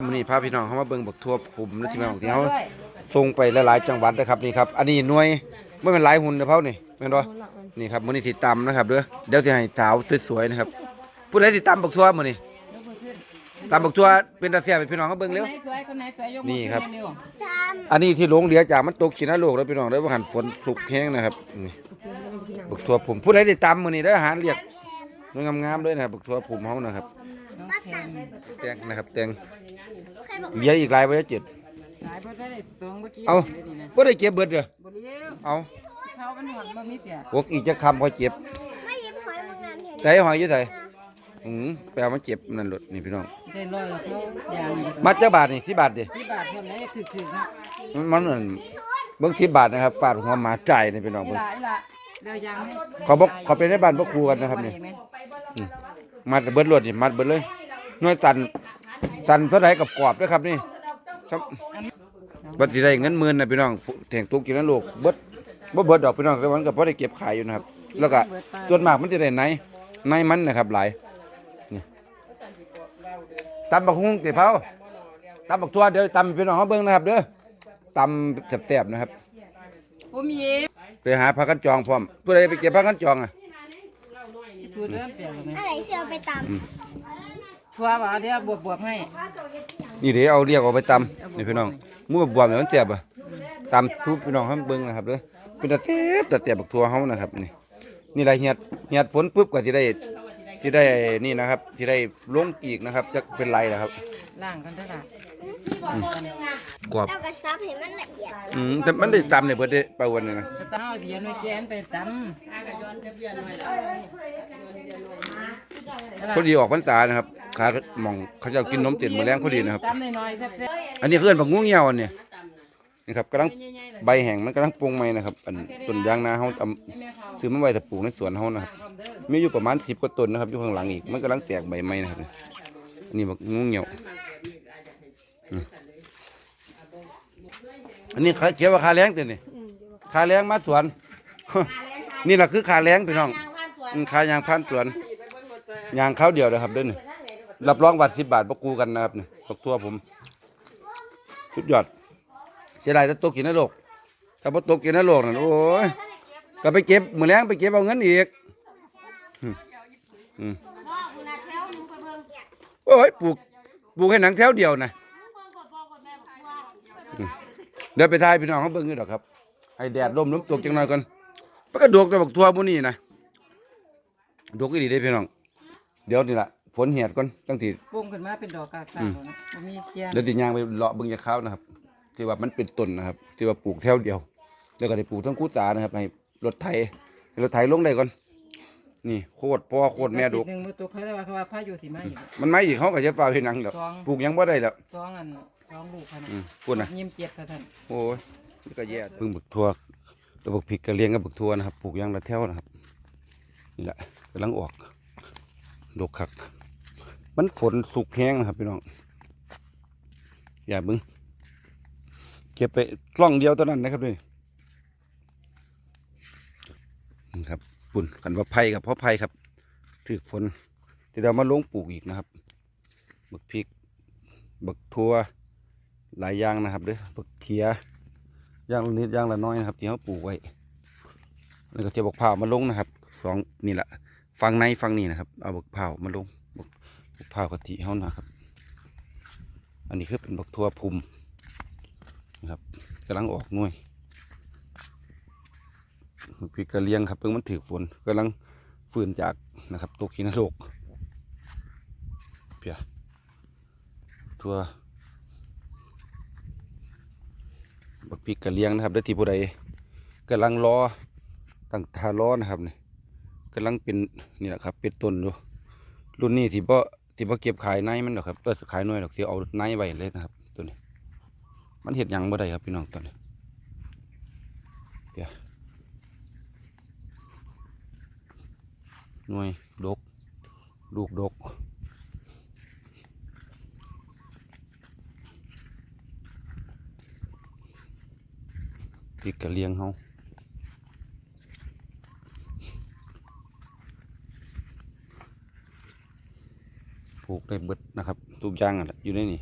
มื้อนี้พาพี่น้องเข้ามาเบิ่งบักทั่วผมและที่แม่ของที่เขาส่งไปหลายๆจังหวัดนะครับนี่ครับอันนี้หน่วยบ่แม่นหลายหุ่นเด้อเฮานี่แม่นบ่นี่ครับมื้อนี้สิตำนะครับเด้อเดี๋ยวสิให้สาวสวยๆนะครับผู้ใดสิตำบักทั่วมื้อนี้ยกมือขึ้นตำบักทั่วเป็นตาแซ่บให้พี่น้องเขาเบิ่งคนเร็วไหนสวยคนไหนสวยยกมือนี่ครับขึ้นเร็วอันนี้ที่หลงเหลือจากมันตกขี้นรกแล้วพี่น้องเด้อบ่หันฝนสุกแห้งนะครับนี่บักทั่วผมผู้ใดสิตำมื้อนี้เด้ออาหารเรียกงามๆด้วยนะครับบักทั่วผมเฮานะครับน้องแคนแตงนะครับแตง เหลืออีกหลายบ่จะเจ็ดหลายบ่ได้สองเมื่อกี้เอาดี๋ยวนี้นะบ่ได้เก็บเบิดเด้อบ่เลี้ยวเอาเขามันหอนบ่มีเสียพวกอีกจะคำพอเจ็บไม่ยิบหอยมึงนานเห็นใจหอยอยู่ไสอืมแปลมันเจ็บนั่นรถนี่พี่น้องได้ร้อยแล้วเขาอย่างนี้มัดเจ้าบาทนี่สิบาทดิที่บาทคนไหนคือคือครับมันมันเหมือนเบิ่งสิบาทนะครับฟาดหัวหมาจ่ายนี่พี่น้องอีเบิ่งหละอีหละเดี๋ยวยางให้เขาบอกเขาเป็นในบ้านบ่ครูกันนะครับนี่เอาไปไหมมัดเบิดรถนี่มัดเบิดเลยหน่วยสัน สันเท่าไหร่กับกรอบเด้อครับนี่ซ้ำบัดสิได้เงินหมื่นนะพี่น้องแทงตุกกินแล้วลูกเบิดบ่เบิดดอกพี่น้องแต่วันก็พอได้เก็บขายอยู่นะครับ แล้วก็ส่วนมากมันจะได้ไหนในมันนะครับหลายนี่ตำบักฮุ้งติเผาตำบักทั่วเดี๋ยวตำให้พี่น้องเขาเบิ่งนะครับเด้อตำแซ่บๆนะครับผมมีไปหาพักกันจองพร้อมผู้ใดไปเก็บพักกันจองอะตัวเดิมเปลี่ยนเลยไหมอะไรเสือไปตาม ทัวว่าเดี๋ยวบวบบวบให้นี่เดี๋ยวเอาเรียกออกไปตำนี่พี่น้องหมู่บวมเนี่ยมันแซ่บอะตำทุบพี่น้องให้เบิ่งนะครับเด้อเป็นตาแซ่บตาแซ่บบักทั่วเฮานะครับ นี่นี่ล่ะเหียดเหียดฝนปุ๊บก็สิได้สิได้นี่นะครับสิได้ลงอีกนะครับจะเป็นไรนะครับล่างกันเท่าไหร่กรอบแล้วก็ซับให้มันละเอียดอืมแต่มันได้ตำเนี่ยเบิดเด้ปลาวันนี่นะก็ต้องเอาเดียนไว้แกนไปตำ พอดีออกพรรษานะครับขาหม่องเขาจะเอากินนมเต็ดมื้อแรงพอดีนะครับ ตำน้อยๆแซ่บอันนี้คือเอิ้นบักงูเหี่ยวอันนี้นี่ครับกำลังๆใหญ่ๆเลยใบแห้งมันกำลังปรุงใหม่นะครับ อันต้นยางนาเฮาทำซื้อมาไว้ถ้าปลูกในสวนเฮานะครับมีอยู่ประมาณ10กว่าต้นนะครับอยู่ข้างหลังอีกมันกำลังแตกใบใหม่นะครับอันนี้บักงูเหี่ยวอืมอันนี้เขาเขียนว่าค่าแรงตัวนี่ค่าแรงมาสวน นี่แหละคือค่าแรงพี่น้องอืมค่ายางพันสวน ยางข้าวเดียวนะครับเด้อนี่รับรองวัด10บบาทบ่กูกันนะครับนี่ตกตัวผม สุดยอดเสียดายถ้าตกกินนรกถ้าบ่ตกกินนรกนั่นโอ้ยก็ไปเก็บมือแลงไปเก็บเอาเงินอีกอืมอืมโอ้ยปลูกปลูกให้หนังแถวเดียวนะเดี๋ยวไปทายพี่น้องเขาเบิ่งอยู่ดอกครับให้แดดลมลมตกจังหน่อยก่อนมันก็ดกแต่บักทั่วหมื้นี้นะดกอีหลีเด้พี่น้อง เดี๋ยวนี่ล่ะฝนเหียดก่อนจังสิปุ้งขึ้นมาเป็นดอกกากสาวนะบ่มีเทียนเดี๋ยวติย่างไปเลาะเบิ่งยาข้าวนะครับ ที่ว่ามันเป็นต้นนะครับ ที่ว่าปลูกแถวเดียว แล้วก็ได้ปลูกทั้งคูสานะครับ ให้รถไถให้รถไถลงได้ก่อน นี่โคตรพ่อโคตรแม่ดกหนึ่งบ่ตัวเขาแต่ว่าเขาว่าพายุสิมาอีก มันไม่อีกเขาก็จะฟ้าให้หนังดอกสอง ปลูกหยังบ่ได้แล้วสองอันสองลูกค่ะนะอืมพูดนะ ยิ้มเจ็ดค่ะท่านโอ้ยนี่ก็แย่เพิ่งบึกทั่วแล้วบึกพริกก็เลี้ยงกับบึกทั่วนะครับ ปลูกอยางละแถวนะครับ นี่แหละกำลังออก ดกคัก มันฝนสุกแห้งนะครับพี่น้อง อย่าบึงเก็บไปกล้องเดียวเท่านั้นนะครับนี่นี่ครับปุ่นกันว่าไผ่ครับเพราะไผ่ครับถือฝนที่เรามาลงปลูกอีกนะครับบักพริกบักทั่วหลายอย่างนะครับเด้อบักเขียย่างละนิดย่างละน้อยนะครับที่เขาปลูกไว้แล้วก็จะบักเผามาลงนะครับสองนี่แหละ ฟังในฟังนี่นะครับ เอาบักเผามาลงบักบักเผากะทิเขานะครับ อันนี้คือเป็นบักทั่วพุมนะครับกำลังออกหน่วยบกพริกกระเลียงครับเพิ่งมันถือฝนกำลังฟื้นจากนะครับตกขีนโลกเพียทั่วบักพริกกะเลียงนะครับได้ที่ผู้ใดกำลังรอตั้งทารอนะครับเนี่ย กำลังเป็นนี่แหละครับ เป็นต้นอยู่รุ่นนี้ที่บ่ที่บ่เก็บขายในมันหรอกครับเออขายหน่วยหรอกที่เอาในไว้เลยนะครับ ตัวนี้ มันเห็ดหยังบ่ได้ครับพี่น้องตอนนี้เดี๋ยวหน่วยดกลูกดกพริกกะเลียงเขาปลูก ได้เบิดนะครับทุกอย่างนั่นแหละอยู่ในนี่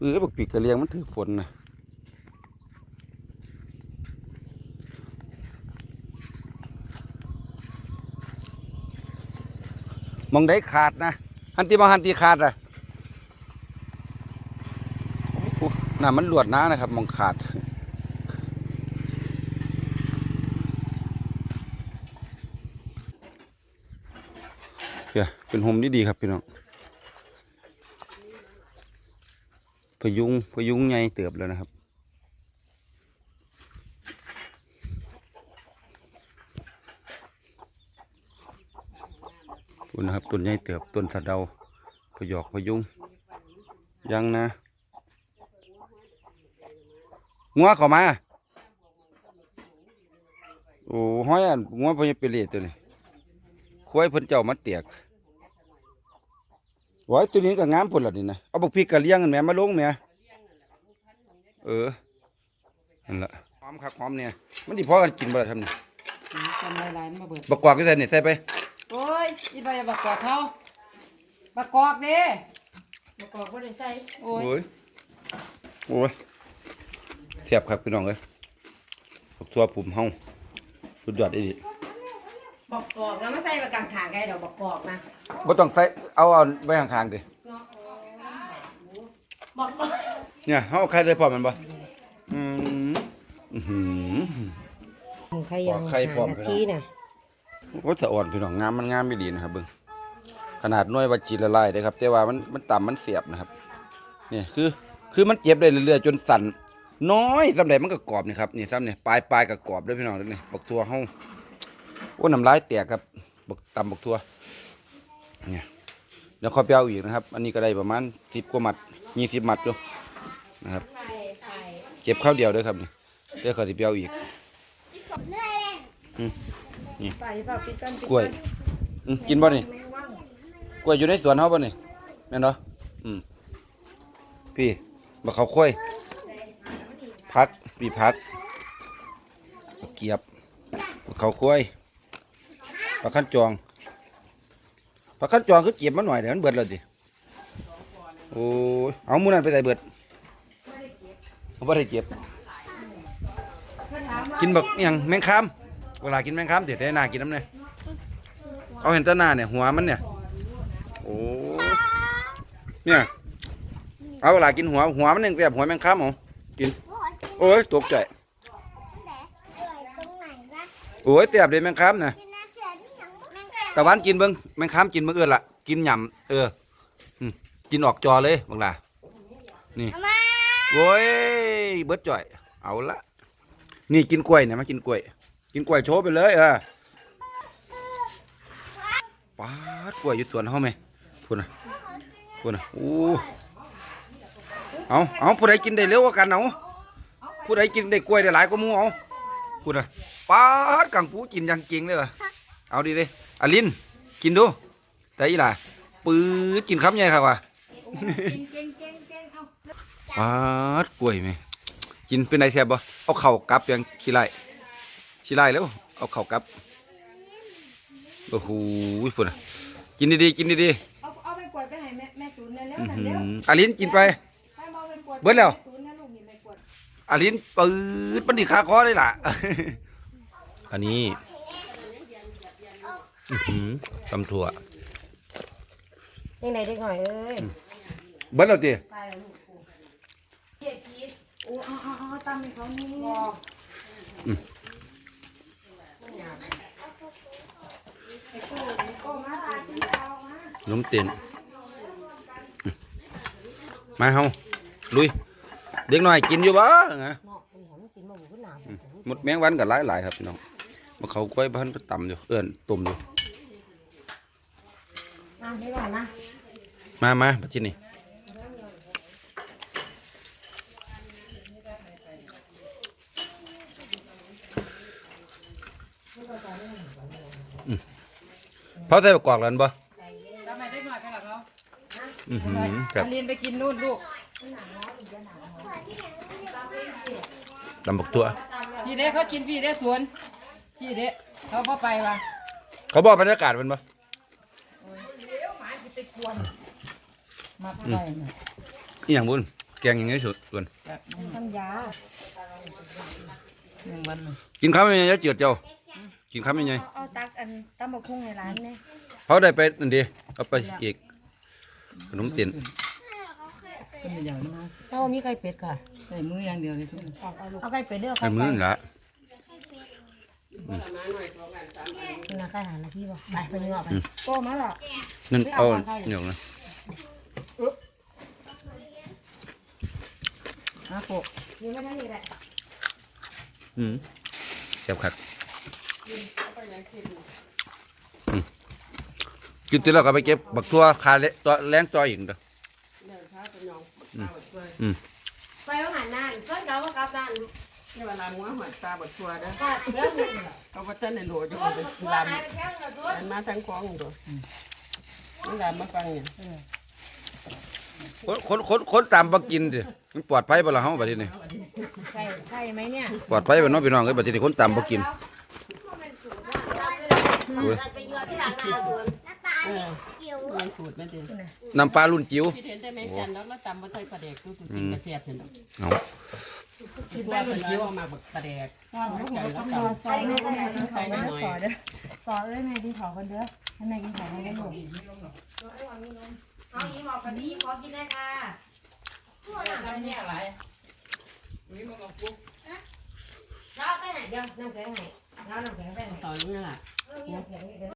ออบักปีกกระเลียงมันถือฝนนะมองได้ขาดนะหันตีมาหันตีขาดอะโอ้น่ะมันหลวดน้านะครับมองขาดเพี่ยเป็นโฮมที่ดีครับพี่น้อง พยุงพยุงใหญ่เติบแล้วนะครับ คุณนะครับต้นใหญ่เติบต้นสะเดาพยอกพยุงยังนะงัวเข้ามา โอ้ห้อยงัวพญาเปรีตัวนี้ควายเพิ่นเจ้ามาเตียก ไว้ตัวนี้ก็งามพุ่นละนี่นะเอาบักพริกกะเลี้ยงกันแหม่มาลงแหม่เออนั่นละหอมคักหอมเนี่ยมันดิพอกันกินบ่ล่ะทำนี่ทำลายลายมาเบิดบักกวาดก็ใส่นี่ใส่ไปโอ้ยอีใบบักกอกเขาบักกอกเด้บักกอกบ่ได้ใส่โอ้ยโอ้ยโอ้ยเทียบครับพี่น้องเอ้ยบักทั่วปุ่มเฮาสุดยอดอีหลี บักกอกแล้วไม่ใส่บักกางขางไงดอกบักกอกนะบ่ต้องใส่เอาเอาไว้ข้างๆดิบักกอกเนี่ยเฮาเอาไข่ใส่พร้อมมันบ่อืมอื้อหือ ใครยังใครพร้อม หานาทีน่ะโอ้สะอ่อนพี่น้องงามมันงามไม่ดีนะครับเบิ่งขนาดหน่วยว่าจีละลายเด้อครับแต่ว่ามันมันต่ำมันเสียบนะครับนี่คือคือมันเจ็บได้เรื่อยๆจนสั่นน้อยสำใดมันก็กรอบนี่ครับนี่ซ้ำนี่ปลายปลายก็กรอบเด้อพี่น้องเด้อนี่บักทัวเฮา โอ้น้ำลายแตกครับบักตำบักทัวเนี่ยเดี๋ยวค่อยไปเอาอีกนะครับ อันนี้ก็ได้ประมาณ10กว่ามัด20มัดอยู่นะครับเก็บข้าวเดียวด้อครับนี่เดี๋ยวค่อยสิไปเอาอีกเรื่อยเลยไปเปล่าปิดกันกล้วยกินบ่นี่กล้วยอยู่ในสวนเฮาบ่นี่แม่นบ่อืมพี่บักเขาค่อยพักพี่พักเกียบเขาค่อย ปลาขั้นจองปลาขั้นจองคือเก็บมาหน่อยเดี๋ยวมันเบิดแล้วดิโอ้ยเอามูนั่นไปใส่เบิดเอาบ่ได้เก็บ กินบักอิหยังแมงคามเวลากินแมงคามเดี๋ยวได้นากินน้ำเนี่ยเอาเห็นต้หน้าเนี่ยหัวมันเนี่ยโอ้เนี่ยเอาเวลากินหัวหัวมันยังแสบหัวแมงคามเหรอกินโอ้ยตกใจแดดอร่อยตรงไหนวะโอ้ยแสบเลยแมงคามนะ ตะวันกินเบิ้งแมงคามกินเมื่อเอื้อนละกินหย่ำเอออืมกินออกจอเลยบังล่ะนี่เอามาโอ้ยเบิดจ่อย เอาละนี่กินกล้วยเนี่ยมากินกล้วย กินกล้วยโชว์ไปเลยเออป้าดกล้วยอยู่สวนเฮาไหมพูดนะพูดนะโอ้เอาเอาผู้ใดกินได้เร็วกว่ากันเอาผู้ใดกินได้กล้วยได้หลายกว่าหมูเอาพูดนะป้าดกังปูกินอยังเก่งเลยวะเอาดีเลย อลิน กินดู แต่อีหล่ะปื๊ดกินคำใหญ่ครับว่ะปาดกล้วยไหมกินเป็นไรแซ่บบ่เอาเข่ากลับยังขี้ไล่ขี้ไล่แล้ว เอาเข่ากลับโอ้โหพุ่นน่ะกินดีๆกินดีเอาเอาไปกวดไปให้แม่แม่ศูนย์เร็วๆอื้อๆนั่นหืเร็วออาลินกินไป ให้มาเอาไปกวดเบิดแล้วศูนย์นะลูกนี่ไปกวดอาลินปืดมันดิขาคอได้ล่ะ อันนี้อื้อหือ ตำถั่วยังไงเด็กหน่อยเอ้ยเบิดแล้วติตายแล้วลูกกูเจ็บพีดโอ้เอาเอาเอาตำให้เขานี่ไอ้กูนี่ก็มาตายกินข้าวมานมเต็นอื้อมาเฮาลุย เด็กน้อยกินอยู่บ่นะเนาะมันหอมกินมาบุขึ้นหนาวหมดแมงวันก็หลายหลายๆครับพี่น้องมาเขากล้วยพันธุ์ต่ำอยู่ เอิ้นตุ่มอยู่ อะเด็กหน่อยมามามาปัจจินี่อืมพอใส่ประกอบแล้วนั่นบ่ทำไมได้หน่อยไปหรอเขาอือหือครับอันเรียนไปกินนู่นลูกลำบักตัว พี่เด้เขากินพี่เด้สวน พี่เด้เขาพอไปวะเขาบอกบรรยากาศมันบ่ มาเท่าไหร่น่ะอีหยังบุญแแกงยังไงสุดส่วนจากทำยาหนึ่งวันน่ะกินข้าวยังไงยะเจียดเจ้า กินข้าวยังไงเอาเอาตักอันตำบักหุ่งในร้านเนี่ยเขาได้ไปนั่นดีเอาไปอีกขนมเตียนเป็นอย่างนั้นนะถ้าว่ามีไก่เป็ดค่ะใส่มืออย่างเดียวเลยทุกคนเอาเอาลูกเอาไก่เป็ดเด้อไอ้มือนั่นละ นี่นะไก่หานาทีบ่ไปไปยังออกไปโตมาแล้วนั่นเอาอย่างนั้นนะโปะนี่ไม่ได้นี่แหละอืมแซ่บคักอืมกินเสร็จแล้วก็ไปเก็บบักทั่วคาเละตัวแรงตัวอีกเด้ออืมอืมไปว่าหันนานเพิ่นเกาว่ากับนาน นี่เวลามัวหัวตาบดชัวเด้อค่ะเรื่องนี้เขาบ่ทันได้โหลดอยู่ตัวเลยตัวลามหายไปแค่ละตัวมันมาทั้งกองตัวมันลามมาฟังเนี่ยคนคนคนคนตามบ่กินสิมันปลอดภัยบ่ล่ะเฮาบัดนี้ใช่ใช่ไหมเนี่ยปลอดภัยบ่เน้องพี่น้องเอ้ยบัดนี้คนตามบ่กินโอ้ยไปยัวที่หลังนาเพิ่นหน้าตาเออเกี่ยวมันสูตรแม่นดิน้ำปลารุ่นจิ๋วที่เห็นแต่แม่จันแล้วเราตำบ่ใส่ปลาแดกตู้ตุ้กินกระเทียมซั่นดอกเอา คิดว่าเพิ่นเอาออกมาบักปลาแดกใจแล้วตำสอนแม่ก็แม่กินข้าวมาสอนเด้อสอนเอ้ยแม่กินข้าวกันเด้อให้แม่กินข้าวกันเด้อลูกเอาอีหมอกกันนี้ขอกินได้ค่ะทำเนี่ยอะไรมีมันก็ปุ๊บแล้วไปไหนเดี๋ยวน้ำแข็งไหนแล้วน้ำแข็งไปไหนต่อนี่ล่นแข็งนี่เด้อ